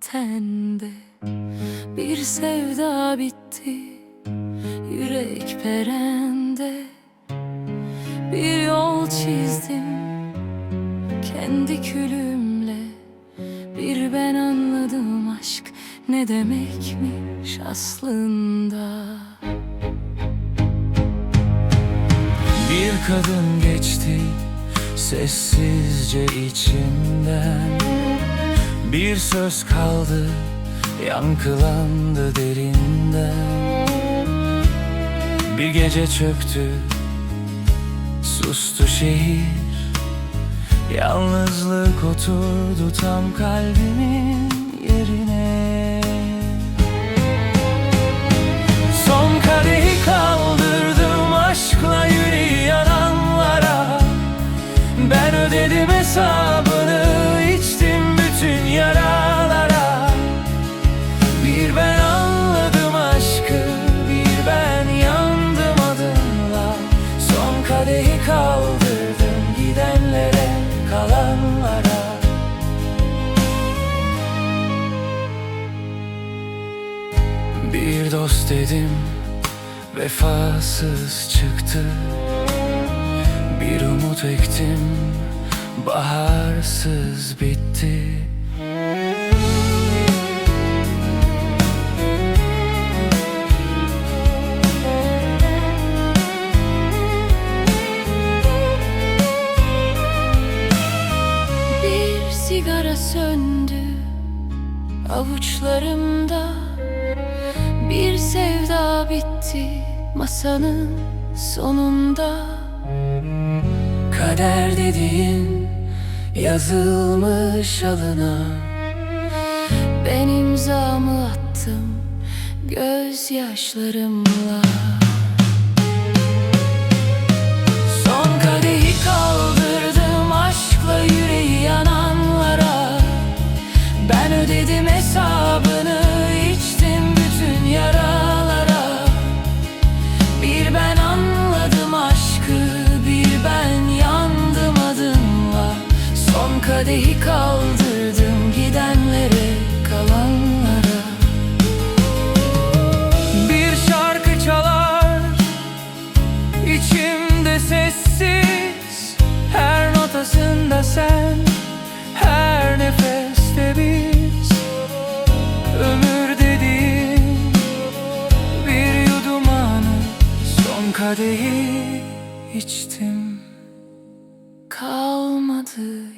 tende. Bir sevda bitti Yürek perende. Bir yol çizdim Kendi külümle. Bir ben anladım aşk Ne demekmiş aslında. Bir kadın geçti sessizce içimden Bir söz kaldı yankılandı derinden Bir gece çöktü sustu şehir. Yalnızlık oturdu tam kalbimin yerine. Son kadehi kaldırdım aşkla yüreği yananlara Ben ödedim hesabını yaralara. Bir ben anladım aşkı bir ben yandım adınla Son kadehi kaldırdım gidenlere kalanlara. Bir dost dedim vefasız çıktı. Bir umut ektim baharsız bitti söndü avuçlarımda. Bir sevda bitti masanın sonunda. Kader dediğin yazılmış alına Ben imzamı attım gözyaşlarımla ödedim hesabını içtim bütün yaralara. Bir ben anladım aşkı bir ben yandım adınla. Son kadehi kaldırdım kadehi içtim. Kalmadı